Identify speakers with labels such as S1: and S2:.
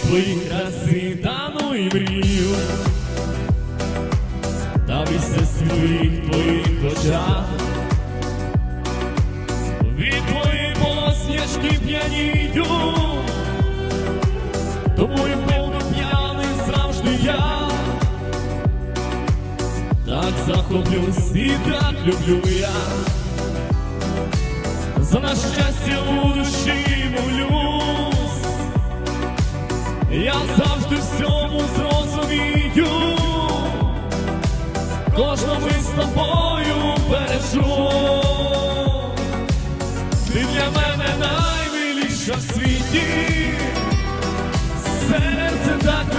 S1: твоїй краси тану і мрію, та вся світ твоїх очах. Від твоєї посмішки п'янію, тому і певно п'яний завжди я. Так захоплюсь і так люблю я. За наше щастя у я завжди всьому зрозумію, кожну з тобою бережу. Ти для мене наймиліша в світі, серце так.